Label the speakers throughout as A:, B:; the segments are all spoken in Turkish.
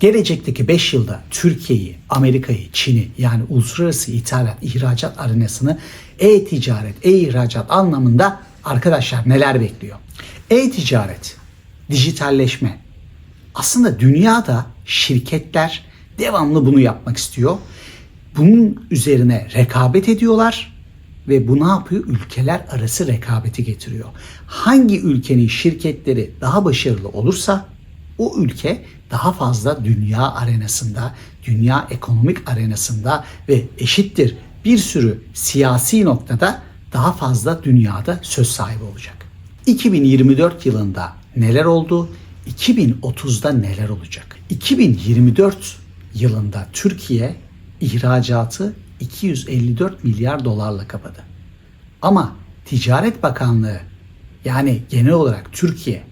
A: Gelecekteki 5 yılda Türkiye'yi, Amerika'yı, Çin'i yani uluslararası ithalat, ihracat arenasını e-ticaret, e-ihracat anlamında arkadaşlar neler bekliyor? E-ticaret, dijitalleşme. Aslında dünyada şirketler devamlı bunu yapmak istiyor. Bunun üzerine rekabet ediyorlar ve bu ne yapıyor? Ülkeler arası rekabeti getiriyor. Hangi ülkenin şirketleri daha başarılı olursa o ülke daha fazla dünya arenasında, dünya ekonomik arenasında ve eşittir bir sürü siyasi noktada daha fazla dünyada söz sahibi olacak. 2024 yılında neler oldu? 2030'da neler olacak? 2024 yılında Türkiye ihracatı 254 milyar dolarla kapadı. Ama Ticaret Bakanlığı yani genel olarak Türkiye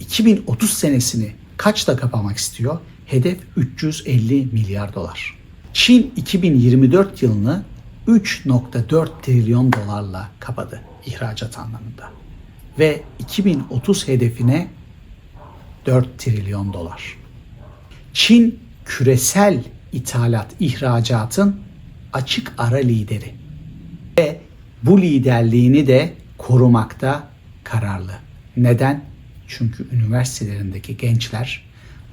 A: 2030 senesini kaçta kapamak istiyor? Hedef 350 milyar dolar. Çin 2024 yılını 3.4 trilyon dolarla kapadı ihracat anlamında. Ve 2030 hedefine 4 trilyon dolar. Çin küresel ithalat, ihracatın açık ara lideri. Ve bu liderliğini de korumakta kararlı. Neden? Çünkü üniversitelerindeki gençler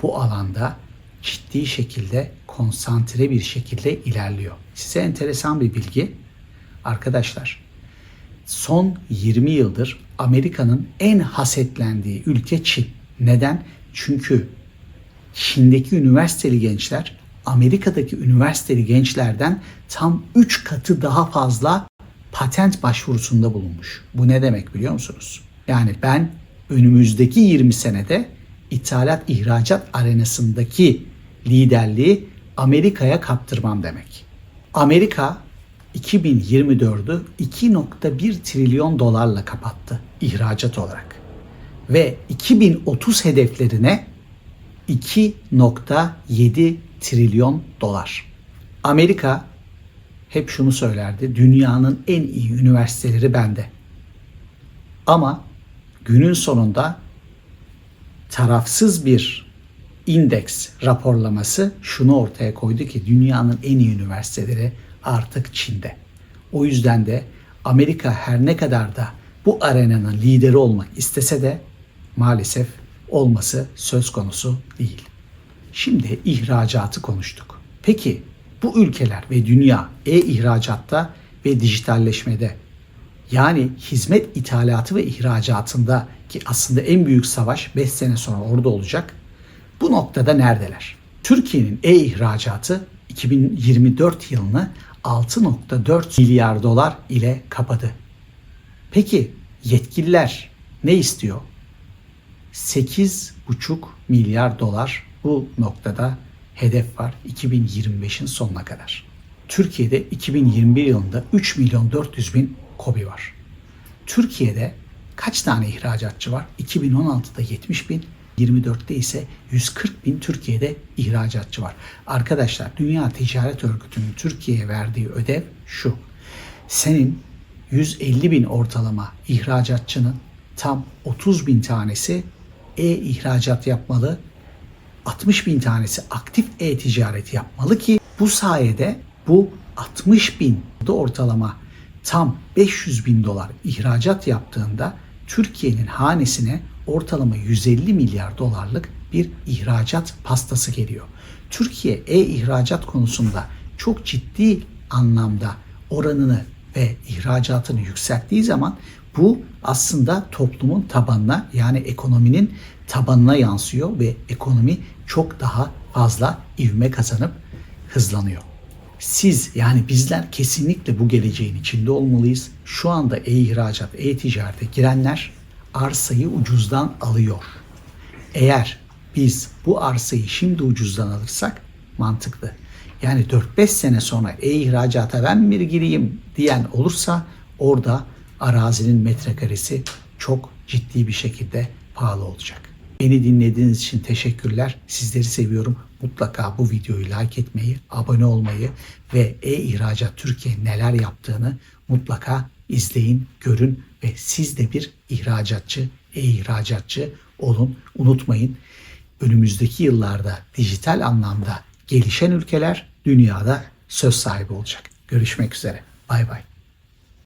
A: bu alanda ciddi şekilde konsantre bir şekilde ilerliyor. Size enteresan bir bilgi. Arkadaşlar son 20 yıldır Amerika'nın en hasetlendiği ülke Çin. Neden? Çünkü Çin'deki üniversiteli gençler Amerika'daki üniversiteli gençlerden tam 3 katı daha fazla patent başvurusunda bulunmuş. Bu ne demek biliyor musunuz? Yani ben önümüzdeki 20 senede ithalat ihracat arenasındaki liderliği Amerika'ya kaptırmam demek. Amerika 2024'ü 2.1 trilyon dolarla kapattı ihracat olarak. Ve 2030 hedeflerine 2.7 trilyon dolar. Amerika hep şunu söylerdi. Dünyanın en iyi üniversiteleri bende. Ama günün sonunda tarafsız bir indeks raporlaması şunu ortaya koydu ki dünyanın en iyi üniversiteleri artık Çin'de. O yüzden de Amerika her ne kadar da bu arenanın lideri olmak istese de maalesef olması söz konusu değil. Şimdi ihracatı konuştuk. Peki bu ülkeler ve dünya e-ihracatta ve dijitalleşmede yani hizmet ithalatı ve ihracatında ki aslında en büyük savaş 5 sene sonra orada olacak. Bu noktada neredeler? Türkiye'nin e-ihracatı 2024 yılını 6.4 milyar dolar ile kapadı. Peki yetkililer ne istiyor? 8,5 milyar dolar bu noktada hedef var 2025'in sonuna kadar. Türkiye'de 2021 yılında 3 milyon 400 bin kobi var. Türkiye'de kaç tane ihracatçı var? 2016'da 70 bin, 24'te ise 140 bin Türkiye'de ihracatçı var. Arkadaşlar Dünya Ticaret Örgütü'nün Türkiye'ye verdiği ödev şu. Senin 150 bin ortalama ihracatçının tam 30 bin tanesi e-ihracat yapmalı, 60 bin tanesi aktif e-ticaret yapmalı ki bu sayede bu 60 bin ortalama tam 500 bin dolar ihracat yaptığında Türkiye'nin hanesine ortalama 150 milyar dolarlık bir ihracat pastası geliyor. Türkiye e-ihracat konusunda çok ciddi anlamda oranını ve ihracatını yükselttiği zaman bu aslında toplumun tabanına yani ekonominin tabanına yansıyor ve ekonomi çok daha fazla ivme kazanıp hızlanıyor. Siz yani bizler kesinlikle bu geleceğin içinde olmalıyız. Şu anda e-ihracat, e-ticarete girenler arsayı ucuzdan alıyor. Eğer biz bu arsayı şimdi ucuzdan alırsak mantıklı. Yani 4-5 sene sonra e-ihracata ben bir gireyim diyen olursa orada arazinin metrekaresi çok ciddi bir şekilde pahalı olacak. Beni dinlediğiniz için teşekkürler. Sizleri seviyorum. Mutlaka bu videoyu like etmeyi, abone olmayı ve e-ihracat Türkiye neler yaptığını mutlaka izleyin, görün ve siz de bir ihracatçı, e-ihracatçı olun. Unutmayın önümüzdeki yıllarda dijital anlamda gelişen ülkeler dünyada söz sahibi olacak. Görüşmek üzere. Bay bay.